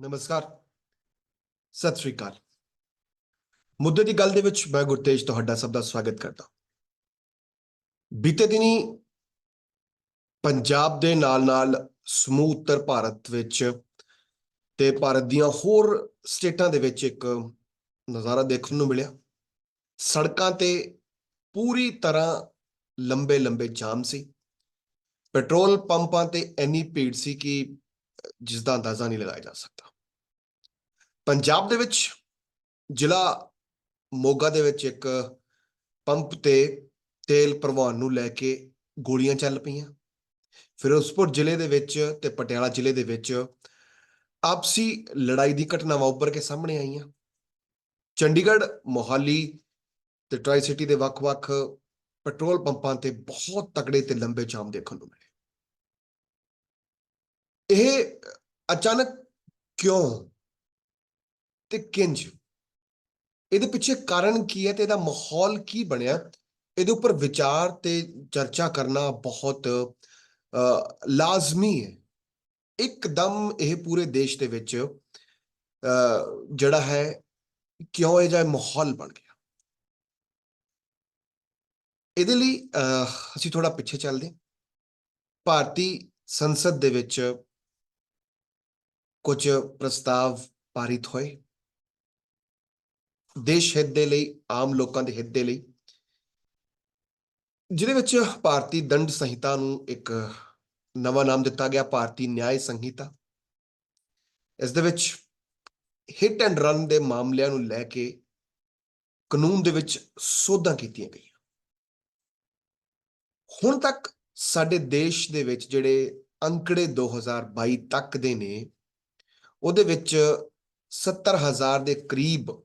ਨਮਸਕਾਰ। ਸਤਿ ਸ੍ਰੀ ਅਕਾਲ। ਮੁੱਦੇ ਦੀ ਗੱਲ ਦੇ ਵਿੱਚ ਮੈਂ ਗੁਰਤੇਜ ਤੁਹਾਡਾ ਸਭ ਦਾ ਸਵਾਗਤ ਕਰਦਾ ਬੀਤੇ ਦਿਨੀ ਪੰਜਾਬ ਦੇ ਨਾਲ-ਨਾਲ ਸਮੂਹ ਉੱਤਰ ਭਾਰਤ ਵਿੱਚ ਤੇ ਭਾਰਤ ਦੀਆਂ ਹੋਰ ਸਟੇਟਾਂ ਦੇ ਵਿੱਚ ਇੱਕ ਨਜ਼ਾਰਾ ਦੇਖਣ ਨੂੰ ਮਿਲਿਆ। ਸੜਕਾਂ ਤੇ ਪੂਰੀ ਤਰ੍ਹਾਂ ਲੰਬੇ ਲੰਬੇ ਜਾਮ ਸੀ। ਪੈਟਰੋਲ ਪੰਪਾਂ ਤੇ ਇੰਨੀ ਭੀੜ ਸੀ ਕਿ ਜਿਸ ਦਾ ਅੰਦਾਜ਼ਾ ਨਹੀਂ ਲਗਾਇਆ ਜਾ ਸਕਦਾ। ਪੰਜਾਬ ਦੇ ਵਿੱਚ ਜ਼ਿਲ੍ਹਾ ਮੋਗਾ ਦੇ ਵਿੱਚ ਇੱਕ ਪੰਪ ਤੇ ਤੇਲ ਭਰਵਾਉਣ ਨੂੰ ਲੈ ਕੇ ਗੋਲੀਆਂ ਚੱਲ ਪਈਆਂ। ਫਿਰੋਜ਼ਪੁਰ ਜ਼ਿਲ੍ਹੇ ਦੇ ਵਿੱਚ ਤੇ ਪਟਿਆਲਾ ਜ਼ਿਲ੍ਹੇ ਦੇ ਵਿੱਚ ਆਪਸੀ ਲੜਾਈ ਦੀ ਘਟਨਾਵਾਂ ਉੱਭਰ ਕੇ ਸਾਹਮਣੇ ਆਈਆਂ। ਚੰਡੀਗੜ੍ਹ, ਮੋਹਾਲੀ ਤੇ ਟਰਾਈ ਸਿਟੀ ਦੇ ਵੱਖ-ਵੱਖ ਪੈਟਰੋਲ ਪੰਪਾਂ ਤੇ ਬਹੁਤ ਤਕੜੇ ਤੇ ਲੰਬੇ ਜਾਮ ਦੇਖਣ ਨੂੰ ਮਿਲੇ। ਇਹ ਅਚਾਨਕ ਕਿਉਂ ਤੇ ਕਿੰਜ? ਇਹਦੇ ਪਿੱਛੇ ਕਾਰਨ ਕੀ ਹੈ ਤੇ ਇਹਦਾ ਮਾਹੌਲ ਕੀ ਬਣਿਆ? ਇਹਦੇ ਉੱਪਰ ਵਿਚਾਰ ਤੇ ਚਰਚਾ ਕਰਨਾ ਬਹੁਤ ਅ, ਲਾਜ਼ਮੀ ਹੈ। ਇੱਕਦਮ ਇਹ ਪੂਰੇ ਦੇਸ਼ ਦੇ ਵਿੱਚ ਅ, ਜਿਹੜਾ ਹੈ ਕਿਉਂ ਇਹ ਜਿਹਾ ਮਾਹੌਲ ਬਣ ਗਿਆ? ਇਹਦੇ ਲਈ ਅ, ਅਸੀਂ ਥੋੜਾ ਪਿੱਛੇ ਚੱਲਦੇ ਹਾਂ। ਭਾਰਤੀ ਸੰਸਦ ਦੇ ਵਿੱਚ ਕੁਝ ਪ੍ਰਸਤਾਵ ਪਾਰਿਤ ਹੋਏ। ਦੇਸ਼ ਹਿੱਤ ਦੇ ਲਈ ਆਮ ਲੋਕਾਂ ਦੇ ਹਿੱਤ ਦੇ ਲਈ। ਜਿਹਦੇ ਵਿੱਚ ਭਾਰਤੀ ਦੰਡ ਸੰਹਿਤਾ ਨੂੰ ਇੱਕ ਨਵਾਂ ਨਾਮ ਦਿੱਤਾ ਗਿਆ ਭਾਰਤੀ ਨਿਆਇ ਸੰਹਿਤਾ। ਇਸ ਦੇ ਵਿੱਚ ਹਿੱਟ ਐਂਡ ਰਨ ਦੇ ਮਾਮਲਿਆਂ ਨੂੰ ਲੈ ਕੇ ਕਾਨੂੰਨ ਦੇ ਵਿੱਚ ਸੋਧਾਂ ਕੀਤੀਆਂ ਗਈਆਂ। ਹੁਣ ਤੱਕ ਸਾਡੇ ਦੇਸ਼ ਦੇ ਵਿੱਚ ਜਿਹੜੇ ਅੰਕੜੇ 2022 ਤੱਕ ਦੇ ਨੇ, ਉਹਦੇ ਵਿੱਚ 70000 ਦੇ ਕਰੀਬ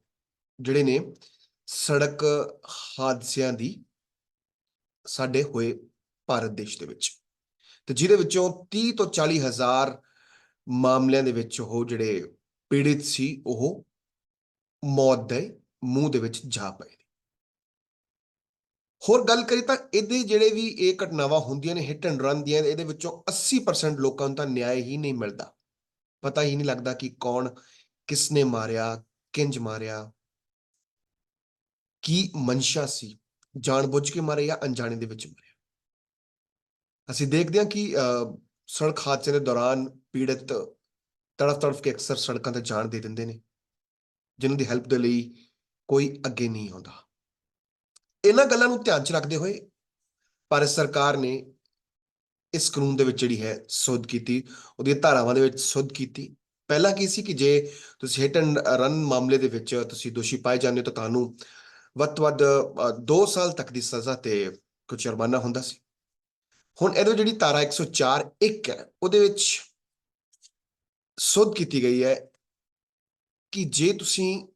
ਜਿਹੜੇ ਨੇ ਸੜਕ ਹਾਦਸਿਆਂ ਦੀ ਸਾਡੇ ਹੋਏ ਭਾਰਤ ਦੇਸ਼ ਦੇ ਵਿੱਚ। ਤੇ ਜਿਹਦੇ ਵਿੱਚੋਂ 30 ਤੋਂ 40 ਹਜ਼ਾਰ ਮਾਮਲਿਆਂ ਦੇ ਵਿੱਚ ਉਹ ਜਿਹੜੇ ਪੀੜਿਤ ਸੀ, ਉਹ ਮੌਤ ਦੇ ਮੂੰਹ ਦੇ ਵਿੱਚ ਜਾ ਪਏ। ਹੋਰ ਗੱਲ ਕਰੀ ਤਾਂ ਇਹਦੇ ਜਿਹੜੇ ਵੀ ਇਹ ਘਟਨਾਵਾਂ ਹੁੰਦੀਆਂ ਨੇ ਹਿੱਟ ਐਂਡ ਰਨ ਦੀਆਂ ਇਹਦੇ ਵਿੱਚੋਂ 80% ਲੋਕਾਂ ਨੂੰ ਤਾਂ ਨਿਆਂ ਹੀ ਨਹੀਂ ਮਿਲਦਾ। ਪਤਾ ਹੀ ਨਹੀਂ ਲੱਗਦਾ ਕਿ ਕੌਣ ਕਿਸ ਨੇ ਮਾਰਿਆ ਕਿੰਜ ਮਾਰਿਆ ਕੀ ਮਨਸ਼ਾ ਸੀ ਜਾਣਬੁੱਝ ਕੇ ਮਾਰੇ ਜਾਂ ਅਣਜਾਣੇ ਦੇ ਵਿੱਚ ਮਾਰਿਆ ਅਸੀਂ ਦੇਖਦੇ ਹਾਂ ਕਿ ਅਹ, ਸੜਕ ਹਾਦਸੇ ਦੇ ਦੌਰਾਨ ਪੀੜਤ ਤੜਫ ਤੜਫ ਕੇ ਅਕਸਰ ਸੜਕਾਂ ਤੇ ਜਾਨ ਦੇ ਦਿੰਦੇ ਨੇ ਜਿਨ੍ਹਾਂ ਦੀ ਹੈਲਪ ਦੇ ਲਈ ਕੋਈ ਅੱਗੇ ਨਹੀਂ ਆਉਂਦਾ। ਇਹਨਾਂ ਗੱਲਾਂ ਨੂੰ ਧਿਆਨ 'ਚ ਰੱਖਦੇ ਹੋਏ ਭਾਰਤ ਸਰਕਾਰ ਨੇ ਇਸ ਕਾਨੂੰਨ ਦੇ ਵਿੱਚ ਜਿਹੜੀ ਹੈ ਸੋਧ ਕੀਤੀ, ਉਹਦੀਆਂ ਧਾਰਾਵਾਂ ਦੇ ਵਿੱਚ ਸੋਧ ਕੀਤੀ। ਪਹਿਲਾਂ ਕੀ ਸੀ ਕਿ ਜੇ ਤੁਸੀਂ ਹਿੱਟ ਐਂਡ ਰਨ ਮਾਮਲੇ ਦੇ ਵਿੱਚ ਤੁਸੀਂ ਦੋਸ਼ੀ ਪਾਏ ਜਾਂਦੇ ਹੋ ਤਾਂ ਤੁਹਾਨੂੰ ਵੱਧ ਤੋਂ ਵੱਧ 2 ਸਾਲ ਤੱਕ ਦੀ ਸਜ਼ਾ ਤੇ ਕੁਝ ਜੁਰਮਾਨਾ ਹੁੰਦਾ ਸੀ। ਹੁਣ ਇਹਦੇ ਵਿੱਚ ਜਿਹੜੀ ਧਾਰਾ 104 ਇੱਕ ਹੈ, ਉਹਦੇ ਵਿੱਚ ਸੋਧ ਕੀਤੀ ਗਈ ਹੈ ਕਿ ਜੇ ਤੁਸੀਂ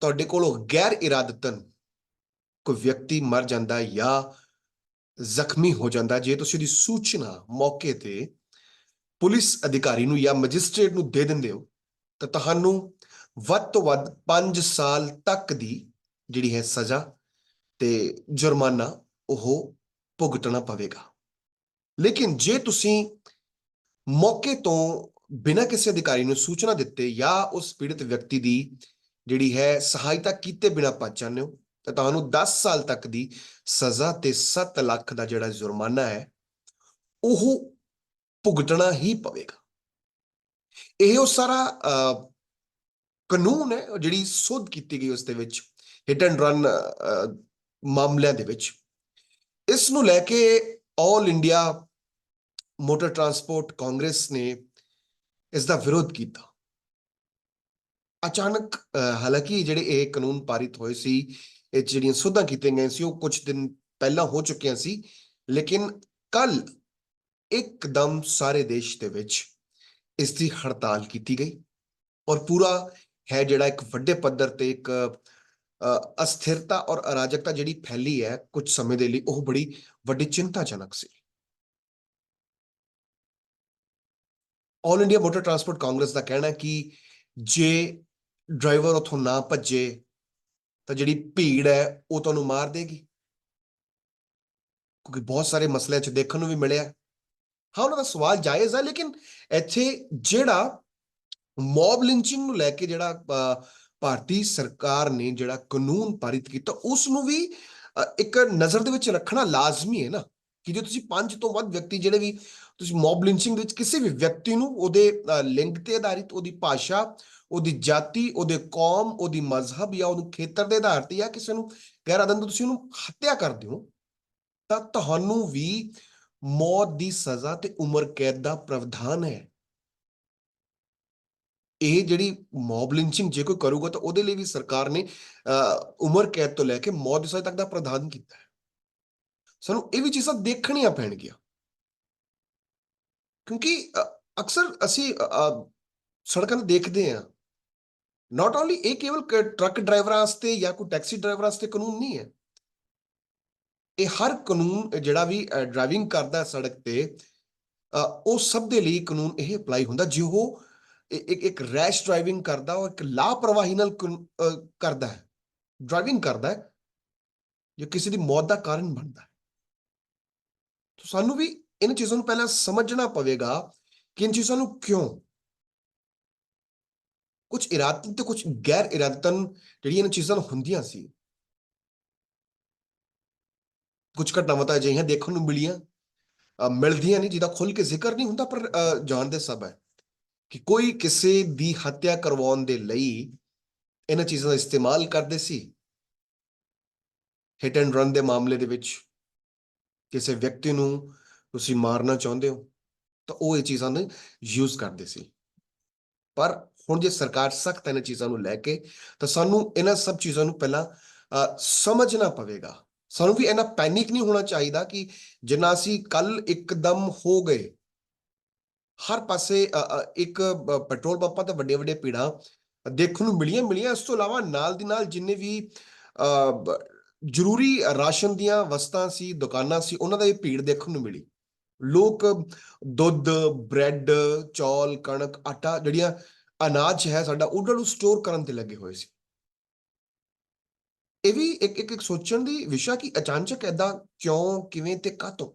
ਤੁਹਾਡੇ ਕੋਲੋਂ ਗੈਰ ਇਰਾਦਤਨ ਕੋਈ ਵਿਅਕਤੀ ਮਰ ਜਾਂਦਾ ਜਾਂ ਜ਼ਖਮੀ ਹੋ ਜਾਂਦਾ, ਜੇ ਤੁਸੀਂ ਉਹਦੀ ਸੂਚਨਾ ਮੌਕੇ ਤੇ ਪੁਲਿਸ ਅਧਿਕਾਰੀ ਨੂੰ ਜਾਂ ਮੈਜਿਸਟ੍ਰੇਟ ਨੂੰ ਦੇ ਦਿੰਦੇ ਹੋ, ਤਾਂ ਤੁਹਾਨੂੰ ਵੱਧ ਤੋਂ ਵੱਧ 5 ਸਾਲ ਤੱਕ ਦੀ ਜਿਹੜੀ ਹੈ ਸਜ਼ਾ ਤੇ ਜੁਰਮਾਨਾ ਉਹ ਭੁਗਤਣਾ ਪਵੇਗਾ। ਲੇਕਿਨ ਜੇ ਤੁਸੀਂ ਮੌਕੇ ਤੋਂ ਬਿਨਾਂ ਕਿਸੇ ਅਧਿਕਾਰੀ ਨੂੰ ਸੂਚਨਾ ਦਿੱਤੇ ਜਾਂ ਉਸ ਪੀੜਤ ਵਿਅਕਤੀ ਦੀ ਜਿਹੜੀ ਹੈ ਸਹਾਇਤਾ ਕੀਤੇ ਬਿਨਾਂ ਭੱਜ ਜਾਂਦੇ ਹੋ। ਤਾਂ ਤੁਹਾਨੂੰ 10 ਸਾਲ ਤੱਕ ਦੀ ਸਜ਼ਾ ਤੇ 7 ਲੱਖ ਦਾ ਜਿਹੜਾ ਜੁਰਮਾਨਾ ਹੈ ਉਹ ਭੁਗਤਣਾ ਹੀ ਪਵੇਗਾ। ਇਹ ਉਹ ਸਾਰਾ ਅਹ, ਕਾਨੂੰਨ ਹੈ ਜਿਹੜੀ ਸੋਧ ਕੀਤੀ ਗਈ ਉਸ ਦੇ ਵਿੱਚ ਹਿਟ ਐਂਡ ਰਨ ਮਾਮਲਿਆਂ ਦੇ ਵਿੱਚ। ਇਸ ਨੂੰ ਲੈ ਕੇ All India Motor Transport Congress ਨੇ ਇਸ ਦਾ ਵਿਰੋਧ ਕੀਤਾ। ਅਚਾਨਕ ਅਹ, ਹਾਲਾਂਕਿ ਜਿਹੜੇ ਇਹ ਕਾਨੂੰਨ ਪਾਰਿਤ ਹੋਏ ਸੀ ਇਹ ਜਿਹੜੀਆਂ ਸੋਧਾਂ ਕੀਤੀਆਂ ਗਈਆਂ ਸੀ ਉਹ ਕੁਝ ਦਿਨ ਪਹਿਲਾਂ ਹੋ ਚੁੱਕੀਆਂ ਸੀ ਲੇਕਿਨ ਕੱਲ ਇੱਕਦਮ ਸਾਰੇ ਦੇਸ਼ ਦੇ ਵਿੱਚ ਇਸ ਦੀ ਹੜਤਾਲ ਕੀਤੀ ਗਈ ਔਰ ਪੂਰਾ ਹੈ ਜਿਹੜਾ ਇੱਕ ਵੱਡੇ ਪੱਧਰ ਤੇ ਇੱਕ ਅਸਥਿਰਤਾ ਔਰ ਅਰਾਜਕਤਾ ਜਿਹੜੀ ਫੈਲੀ ਹੈ ਕੁਝ ਸਮੇਂ ਦੇ ਲਈ ਉਹ ਬੜੀ ਵੱਡੀ ਚਿੰਤਾਜਨਕ ਸੀ। All India Motor Transport Congress ਦਾ ਕਹਿਣਾ ਕਿ ਜੇ ਡਰਾਈਵਰ ਉਥੋਂ ਨਾ ਭੱਜੇ ਤਾਂ ਜਿਹੜੀ ਭੀੜ ਹੈ ਉਹ ਤੁਹਾਨੂੰ ਮਾਰ ਦੇਗੀ। ਕਿਉਂਕਿ ਬਹੁਤ ਸਾਰੇ ਮਸਲਿਆਂ 'ਚ ਦੇਖਣ ਨੂੰ ਵੀ ਮਿਲਿਆ। ਹਾਂ ਉਹਨਾਂ ਦਾ ਸਵਾਲ ਜਾਇਜ਼ ਹੈ ਲੇਕਿਨ ਇੱਥੇ ਜਿਹੜਾ ਮੌਬ ਲਿੰਚਿੰਗ ਨੂੰ ਲੈ ਕੇ ਜਿਹੜਾ ਅ, ਭਾਰਤੀ ਸਰਕਾਰ ਨੇ ਜਿਹੜਾ ਕਾਨੂੰਨ ਪਾਰਿਤ ਕੀਤਾ ਉਸ ਨੂੰ ਵੀ ਇੱਕ ਨਜ਼ਰ ਦੇ ਵਿੱਚ ਰੱਖਣਾ ਲਾਜ਼ਮੀ ਹੈ ਨਾ। ਕਿ ਜੇ ਤੁਸੀਂ ਪੰਜ ਤੋਂ ਵੱਧ ਵਿਅਕਤੀ ਜਿਹੜੇ ਵੀ ਤੁਸੀਂ ਮੌਬ ਲਿੰਚਿੰਗ ਦੇ ਵਿੱਚ ਕਿਸੇ ਵੀ ਵਿਅਕਤੀ ਨੂੰ ਉਹਦੇ ਲਿੰਗ ਤੇ ਆਧਾਰਿਤ ਉਹਦੀ ਭਾਸ਼ਾ ਉਹਦੀ ਜਾਤੀ ਉਹਦੇ ਕੌਮ ਉਹਦੀ ਮਜ਼ਹਬ ਜਾਂ ਉਹਨੂੰ ਖੇਤਰ ਦੇ ਆਧਾਰ ਤੇ ਜਾਂ ਕਿਸੇ ਨੂੰ ਗੈਰ ਆਦਮ ਤੁਸੀਂ ਉਹਨੂੰ ਹੱਤਿਆ ਕਰਦੇ ਹੋ ਤਾਂ ਤੁਹਾਨੂੰ ਵੀ ਮੌਤ ਦੀ ਸਜ਼ਾ ਤੇ ਉਮਰ ਕੈਦ ਦਾ ਪ੍ਰਾਵਧਾਨ ਹੈ। ਇਹ ਜਿਹੜੀ ਮੌਬ ਲਿੰਚਿੰਗ ਜੇ ਕੋਈ ਕਰੂਗਾ ਤਾਂ ਉਹਦੇ ਲਈ ਵੀ ਸਰਕਾਰ ਨੇ ਅ, ਉਮਰ ਕੈਦ ਤੋਂ ਲੈ ਕੇ ਮੌਤ ਦੀ ਸਜ਼ਾ ਤੱਕ ਦਾ ਪ੍ਰਾਵਧਾਨ ਕੀਤਾ ਹੈ। ਸਾਨੂੰ ਇਹ ਵੀ ਚੀਜ਼ਾਂ ਦੇਖਣੀਆਂ ਪੈਣਗੀਆਂ। ਕਿਉਂਕਿ ਅਕਸਰ ਅਸੀਂ ਸੜਕਾਂ ਤੇ ਦੇਖਦੇ ਹਾਂ। ਨਾਟ ਓਨਲੀ ਇਹ ਕੇਵਲ ਟਰੱਕ ਡਰਾਈਵਰਾਂ ਵਾਸਤੇ ਜਾਂ ਕੋਈ ਟੈਕਸੀ ਡਰਾਈਵਰਾਂ ਵਾਸਤੇ ਕਾਨੂੰਨ ਨਹੀਂ ਹੈ। ਇਹ ਹਰ ਕਾਨੂੰਨ ਜਿਹੜਾ ਵੀ ਡਰਾਈਵਿੰਗ ਕਰਦਾ ਸੜਕ ਤੇ ਉਹ ਸਭ ਦੇ ਲਈ ਕਾਨੂੰਨ ਇਹ ਅਪਲਾਈ ਹੁੰਦਾ, ਜੇ ਉਹ ਇੱਕ ਇੱਕ ਰੈਸ਼ ਡਰਾਈਵਿੰਗ ਕਰਦਾ, ਉਹ ਇੱਕ ਲਾਪਰਵਾਹੀ ਨਾਲ ਕਰਦਾ ਹੈ। ਡਰਾਈਵਿੰਗ ਕਰਦਾ ਹੈ, ਜਾਂ ਕਿਸੇ ਦੀ ਮੌਤ ਦਾ ਕਾਰਨ ਬਣਦਾ ਹੈ। ਤਾਂ ਸਾਨੂੰ ਵੀ ਇਹਨਾਂ ਚੀਜ਼ਾਂ ਨੂੰ ਪਹਿਲਾਂ ਸਮਝਣਾ ਪਵੇਗਾ ਕਿ ਇਨ ਚੀਜ਼ਾਂ ਨੂੰ ਕਿਉਂ? ਕੁਝ ਇਰਾਦਤਨ ਤੇ ਕੁਝ ਗੈਰ ਇਰਾਦਤਨ ਜਿਹੜੀਆਂ ਇਹਨਾਂ ਚੀਜ਼ਾਂ ਹੁੰਦੀਆਂ ਸੀ। ਕੁਝ ਘਟਨਾਵਾਂ ਤਾਂ ਅਜਿਹੀਆਂ ਦੇਖਣ ਨੂੰ ਮਿਲੀਆਂ ਮਿਲਦੀਆਂ ਨਹੀਂ ਜਿਹਦਾ ਖੁੱਲ ਕੇ ਜ਼ਿਕਰ ਨਹੀਂ ਹੁੰਦਾ ਪਰ ਅ, ਜਾਣਦੇ ਸਭ ਹੈ ਕਿ ਕੋਈ ਕਿਸੇ ਦੀ ਹੱਤਿਆ ਕਰਵਾਉਣ ਦੇ ਲਈ ਇਹਨਾਂ ਚੀਜ਼ਾਂ ਦਾ ਇਸਤੇਮਾਲ ਕਰਦੇ ਸੀ। ਹਿੱਟ ਐਂਡ ਰਨ ਦੇ ਮਾਮਲੇ ਦੇ ਵਿੱਚ ਕਿਸੇ ਵਿਅਕਤੀ ਨੂੰ ਤੁਸੀਂ ਮਾਰਨਾ ਚਾਹੁੰਦੇ ਹੋ ਤਾਂ ਉਹ ਇਹ ਚੀਜ਼ਾਂ ਨੂੰ ਯੂਜ਼ ਕਰਦੇ ਸੀ। ਪਰ ਹੁਣ ਜੇ ਸਰਕਾਰ ਸਖਤ ਇਹਨਾਂ ਚੀਜ਼ਾਂ ਨੂੰ ਲੈ ਕੇ ਤਾਂ ਸਾਨੂੰ ਇਹਨਾਂ ਸਭ ਚੀਜ਼ਾਂ ਨੂੰ ਪਹਿਲਾਂ ਅ, ਸਮਝਣਾ ਪਵੇਗਾ। ਸਾਨੂੰ ਵੀ ਇਹਨਾਂ ਪੈਨਿਕ ਨਹੀਂ ਹੋਣਾ ਚਾਹੀਦਾ ਕਿ ਜਿੰਨਾ ਅਸੀਂ ਕੱਲ ਇੱਕਦਮ ਹੋ ਗਏ ਹਰ ਪਾਸੇ ਅ, ਇੱਕ ਪੈਟਰੋਲ ਪੰਪਾਂ ਤੇ ਵੱਡੇ ਵੱਡੇ ਭੀੜਾਂ ਦੇਖਣ ਨੂੰ ਮਿਲੀਆਂ ਮਿਲੀਆਂ ਇਸ ਤੋਂ ਇਲਾਵਾ ਨਾਲ ਦੀ ਨਾਲ ਜਿੰਨੇ ਵੀ ਅ, ਜ਼ਰੂਰੀ ਰਾਸ਼ਨ ਦੀਆਂ ਵਸਤਾਂ ਸੀ ਦੁਕਾਨਾਂ ਸੀ ਉਹਨਾਂ ਦਾ ਇਹ ਭੀੜ ਦੇਖਣ ਨੂੰ ਮਿਲੀ। ਲੋਕ ਦੁੱਧ ਬ੍ਰੈਡ ਚੌਲ ਕਣਕ ਆਟਾ ਜਿਹੜੀਆਂ ਅਨਾਜ ਹੈ ਸਾਡਾ ਉਹਨਾਂ ਨੂੰ ਸਟੋਰ ਕਰਨ ਤੇ ਲੱਗੇ ਹੋਏ ਸੀ। ਇਹ ਵੀ ਇੱਕ ਇੱਕ ਇੱਕ ਸੋਚਣ ਦੀ ਵਿਸ਼ਾ ਕਿ ਅਚਾਨਕ ਐਦਾਂ ਕਿਉਂ ਕਿਵੇਂ ਤੇ ਕਾਹਤੋਂ?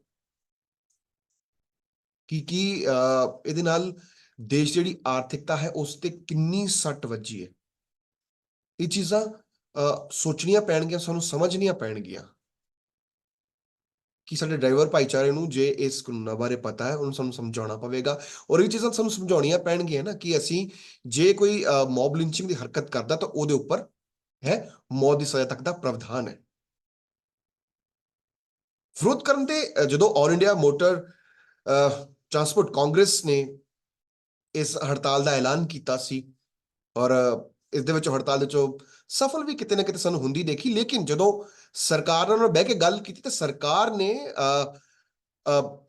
ਕੀ ਕੀ ਅਹ, ਇਹਦੇ ਨਾਲ ਦੇਸ਼ ਦੀ ਜਿਹੜੀ ਆਰਥਿਕਤਾ ਹੈ ਉਸ ਤੇ ਕਿੰਨੀ ਸੱਟ ਵੱਜੀ ਹੈ? ਇਹ ਚੀਜ਼ਾਂ ਸੋਚਣੀਆਂ ਪੈਣਗੀਆਂ ਸਾਨੂੰ ਸਮਝਣੀਆਂ ਪੈਣਗੀਆਂ। ਕਿ ਸਾਡੇ ਡਰਾਈਵਰ ਭਾਈਚਾਰੇ ਨੂੰ ਜੇ ਇਸ ਕਾਨੂੰਨਾਂ ਬਾਰੇ ਪਤਾ ਹੈ ਉਹਨੂੰ ਸਾਨੂੰ ਸਮਝਾਉਣਾ ਪਵੇਗਾ। ਔਰ ਇਹ ਚੀਜ਼ਾਂ ਸਾਨੂੰ ਸਮਝਾਉਣੀਆਂ ਪੈਣਗੀਆਂ ਨਾ ਕਿ ਅਸੀਂ ਜੇ ਕੋਈ ਮੌਬ ਲਿੰਚਿੰਗ ਦੀ ਹਰਕਤ ਕਰਦਾ ਤਾਂ ਉਹਦੇ ਉੱਪਰ ਹੈ ਮੌਤ ਦੀ ਸਜ਼ਾ ਤੱਕ ਦਾ ਪ੍ਰਾਵਧਾਨ ਹੈ। ਵਿਰੋਧ ਕਰਨ ਤੇ ਜਦੋਂ All India Motor Transport Congress ਨੇ ਇਸ ਹੜਤਾਲ ਦਾ ਐਲਾਨ ਕੀਤਾ ਸੀ ਔਰ ਅ, ਇਸ ਦੇ ਵਿੱਚ ਹੜਤਾਲ ਦੇ ਵਿੱਚੋਂ ਸਫਲ ਵੀ ਕਿਤੇ ਨਾ ਕਿਤੇ ਸਾਨੂੰ ਹੁੰਦੀ ਦੇਖੀ, ਲੇਕਿਨ ਜਦੋਂ ਸਰਕਾਰ ਨਾਲ ਬਹਿ ਕੇ ਗੱਲ ਕੀਤੀ ਤਾਂ ਸਰਕਾਰ ਨੇ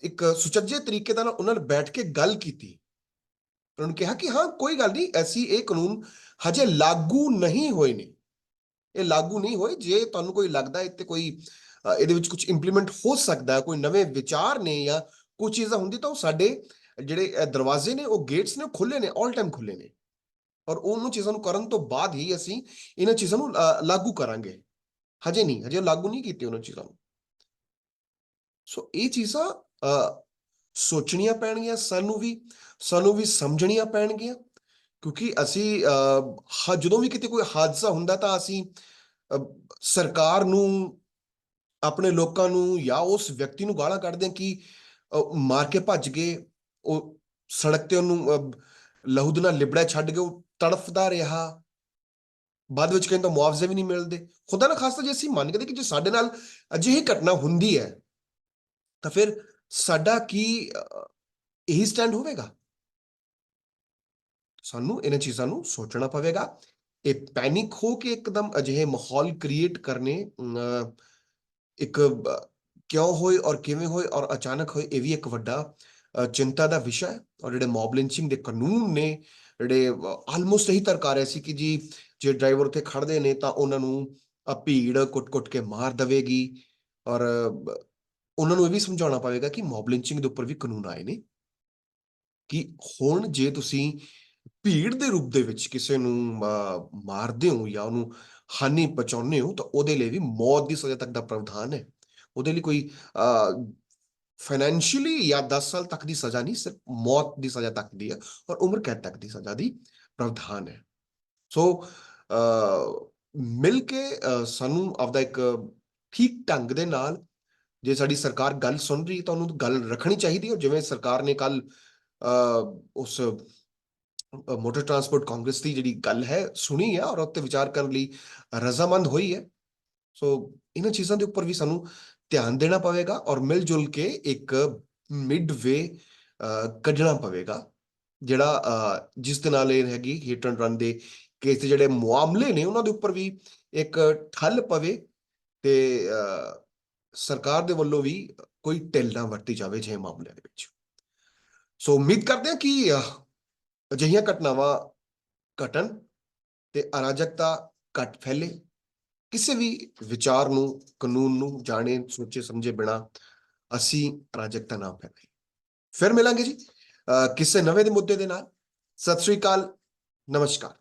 ਇੱਕ ਸੁਚੱਜੇ ਤਰੀਕੇ ਨਾਲ ਉਹਨਾਂ ਨਾਲ ਬੈਠ ਕੇ ਗੱਲ ਕੀਤੀ। ਉਹਨਾਂ ਨੇ ਕਿਹਾ ਕਿ ਹਾਂ, ਕੋਈ ਗੱਲ ਨਹੀਂ, ਐਸੀ ਇਹ ਕਾਨੂੰਨ ਹਜੇ ਲਾਗੂ ਨਹੀਂ ਹੋਏ ਨੇ। ਇਹ ਲਾਗੂ ਨਹੀਂ ਹੋਏ, ਜੇ ਤੁਹਾਨੂੰ ਕੋਈ ਲੱਗਦਾ ਇੱਥੇ ਕੋਈ ਇਹਦੇ ਵਿੱਚ ਕੁਝ ਇੰਪਲੀਮੈਂਟ ਹੋ ਸਕਦਾ, ਕੋਈ ਨਵੇਂ ਵਿਚਾਰ ਨੇ ਜਾਂ ਕੁਝ ਚੀਜ਼ਾਂ ਹੁੰਦੀ ਤਾਂ ਉਹ ਸਾਡੇ ਜਿਹੜੇ ਦਰਵਾਜ਼ੇ ਨੇ, ਉਹ ਗੇਟਸ ਨੇ, ਉਹ ਖੁੱਲੇ ਨੇ ਆਲ ਟਾਈਮ ਖੁੱਲੇ ਨੇ। ਔਰ ਉਹਨੂੰ ਚੀਜ਼ਾਂ ਨੂੰ ਕਰਨ ਤੋਂ ਬਾਅਦ ਹੀ ਅਸੀਂ ਇਹਨਾਂ ਚੀਜ਼ਾਂ ਨੂੰ ਲਾਗੂ ਕਰਾਂਗੇ। ਹਜੇ ਨਹੀਂ ਹਜੇ ਲਾਗੂ ਨਹੀਂ ਕੀਤੀ ਉਹਨਾਂ ਚੀਜ਼ਾਂ ਨੂੰ। ਸੋ ਇਹ ਚੀਜ਼ਾਂ ਅ, ਸੋਚਣੀਆਂ ਪੈਣਗੀਆਂ ਸਾਨੂੰ ਵੀ ਸਾਨੂੰ ਵੀ ਸਮਝਣੀਆਂ ਪੈਣਗੀਆਂ ਕਿਉਂਕਿ ਅਸੀਂ ਅ, ਹ- ਜਦੋਂ ਵੀ ਕਿਤੇ ਕੋਈ ਹਾਦਸਾ ਹੁੰਦਾ ਤਾਂ ਅਸੀਂ ਅ, ਸਰਕਾਰ ਨੂੰ ਆਪਣੇ ਲੋਕਾਂ ਨੂੰ ਜਾਂ ਉਸ ਵਿਅਕਤੀ ਨੂੰ ਗਾਲਾਂ ਕੱਢਦੇ ਹਾਂ ਕਿ ਮਾਰ ਕੇ ਭੱਜ ਗਏ ਉਹ ਸੜਕ ਤੇ ਉਹਨੂੰ ਅ, ਲਹੂ ਦੇ ਨਾਲ ਲਿਬੜਾ ਛੱਡ ਕੇ ਉਹ ਤੜਫਦਾ ਰਿਹਾ। ਬਾਅਦ ਵਿੱਚ ਕਹਿੰਦਾ ਮੁਆਵਜ਼ੇ ਵੀ ਨਹੀਂ ਮਿਲਦੇ। ਖੁਦਾ ਨਾ ਖਾਸਤਾ ਜੇ ਅਸੀਂ ਮੰਨ ਕੇ ਕਿ ਜੇ ਸਾਡੇ ਨਾਲ ਅਜਿਹੀ ਘਟਨਾ ਹੁੰਦੀ ਹੈ ਤਾਂ ਫਿਰ ਸਾਡਾ ਕੀ ਇਹੀ ਸਟੈਂਡ ਹੋਵੇਗਾ? ਸਾਨੂੰ ਇਹਨਾਂ ਚੀਜ਼ਾਂ ਨੂੰ ਸੋਚਣਾ ਪਵੇਗਾ। ਇਹ ਪੈਨਿਕ ਹੋ ਕੇ ਇੱਕਦਮ ਅਜਿਹੇ ਮਾਹੌਲ ਕ੍ਰੀਏਟ ਕਰਨੇ ਅਮ, ਇੱਕ ਕਿਉਂ ਹੋਏ ਔਰ ਕਿਵੇਂ ਹੋਏ ਔਰ ਅਚਾਨਕ ਹੋਏ ਇਹ ਵੀ ਇੱਕ ਵੱਡਾ ਚਿੰਤਾ ਦਾ ਵਿਸ਼ਾ ਹੈ ਔਰ ਜਿਹੜੇ ਮੌਬ ਲਿੰਚਿੰਗ ਦੇ ਕਾਨੂੰਨ ਨੇ, ਜਿਹੜੇ ਆਲਮੋਸਟ ਇਹੀ ਤਰਕ ਆ ਰਹੇ ਸੀ ਕਿ ਜੀ ਜੇ ਡਰਾਈਵਰ ਉੱਥੇ ਖੜਦੇ ਨੇ ਤਾਂ ਉਹਨਾਂ ਨੂੰ ਭੀੜ ਕੁੱਟ-ਕੁੱਟ ਕੇ ਮਾਰ ਦੇਵੇਗੀ ਔਰ ਉਹਨਾਂ ਨੂੰ ਇਹ ਵੀ ਸਮਝਾਉਣਾ ਪਵੇਗਾ ਕਿ ਮੌਬ ਲਿੰਚਿੰਗ ਦੇ ਉੱਪਰ ਵੀ ਕਾਨੂੰਨ ਆਏ ਨੇ ਕਿ ਹੁਣ ਜੇ ਤੁਸੀਂ ਭੀੜ ਦੇ ਰੂਪ ਦੇ ਵਿੱਚ ਕਿਸੇ ਨੂੰ ਮਾਰਦੇ ਹੋ ਜਾਂ ਉਹਨੂੰ ਹਾਨੀ ਪਹੁੰਚਾਉਂਦੇ ਹੋ ਤਾਂ ਉਹਦੇ ਲਈ ਵੀ ਮੌਤ ਦੀ ਸਜ਼ਾ ਤੱਕ ਦਾ ਪ੍ਰਾਵਧਾਨ ਹੈ। ਉਹਦੇ ਲਈ ਕੋਈ ਫਾਈਨੈਂਸ਼ੀਅਲੀ ਜਾਂ 10 ਸਾਲ ਤੱਕ ਦੀ ਸਜ਼ਾ ਨਹੀਂ ਸਿਰਫ ਮੌਤ ਦੀ ਸਜ਼ਾ ਤੱਕ ਦੀ ਹੈ ਔਰ ਉਮਰ ਕੈਦ ਤੱਕ ਦੀ ਸਜ਼ਾ ਦੀ ਪ੍ਰਾਵਧਾਨ ਹੈ ਸੋ ਮਿਲ ਕੇ ਸਾਨੂੰ ਆਪਦਾ ਇੱਕ ਠੀਕ ਢੰਗ ਦੇ ਨਾਲ ਜੇ ਸਾਡੀ ਸਰਕਾਰ ਗੱਲ ਸੁਣ ਰਹੀ ਤਾਂ ਉਹਨੂੰ ਗੱਲ ਰੱਖਣੀ ਚਾਹੀਦੀ ਔਰ ਜਿਵੇਂ ਸਰਕਾਰ ਨੇ ਕੱਲ ਉਸ ਮੋਟਰ ਟਰਾਂਸਪੋਰਟ ਕਾਂਗਰਸ ਦੀ ਜਿਹੜੀ ਗੱਲ ਹੈ ਸੁਣੀ ਹੈ ਔਰ ਉੱਤੇ ਵਿਚਾਰ ਕਰਨ ਲਈ ਰਜ਼ਾਮੰਦ ਹੋਈ ਹੈ ਸੋ ਇਹਨਾਂ ਚੀਜ਼ਾਂ ਦੇ ਉੱਪਰ ਵੀ ਸਾਨੂੰ ਧਿਆਨ ਦੇਣਾ ਪਵੇਗਾ ਔਰ ਮਿਲ ਜੁਲ ਕੇ ਇੱਕ ਮਿਡ ਵੇ ਕੱਢਣਾ ਪਵੇਗਾ, ਜਿਹੜਾ ਜਿਸ ਦੇ ਨਾਲ ਇਹ ਹੈਗੀ ਹਿੱਟ ਐਂਡ ਰਨ ਦੇ ਕੇਸ ਦੇ ਜਿਹੜੇ ਮਾਮਲੇ ਨੇ ਉਹਨਾਂ ਦੇ ਉੱਪਰ ਵੀ ਇੱਕ ਠੱਲ ਪਵੇ ਤੇ ਸਰਕਾਰ ਦੇ ਵੱਲੋਂ ਵੀ ਕੋਈ ਢਿੱਲ ਨਾ ਵਰਤੀ ਜਾਵੇ ਜਿਹੇ ਮਾਮਲਿਆਂ ਦੇ ਵਿੱਚ। ਸੋ ਉਮੀਦ ਕਰਦੇ ਹਾਂ ਕਿ ਅਜਿਹੀਆਂ ਘਟਨਾਵਾਂ ਘਟਣ ਤੇ ਅਰਾਜਕਤਾ ਘਟ ਫੈਲੇ। ਕਿਸੇ ਵੀ ਵਿਚਾਰ ਨੂੰ ਕਾਨੂੰਨ ਨੂੰ ਜਾਣੇ ਸੋਚੇ ਸਮਝੇ ਬਿਨਾ ਅਸੀਂ ਅਰਾਜਕਤਾ ਨਾ ਫੈਲਾਈਏ। ਫਿਰ ਮਿਲਾਂਗੇ ਜੀ ਅਹ, ਕਿਸੇ ਨਵੇਂ ਦੇ ਮੁੱਦੇ ਦੇ ਨਾਲ। ਸਤਿ ਸ੍ਰੀ ਅਕਾਲ ਨਮਸਕਾਰ।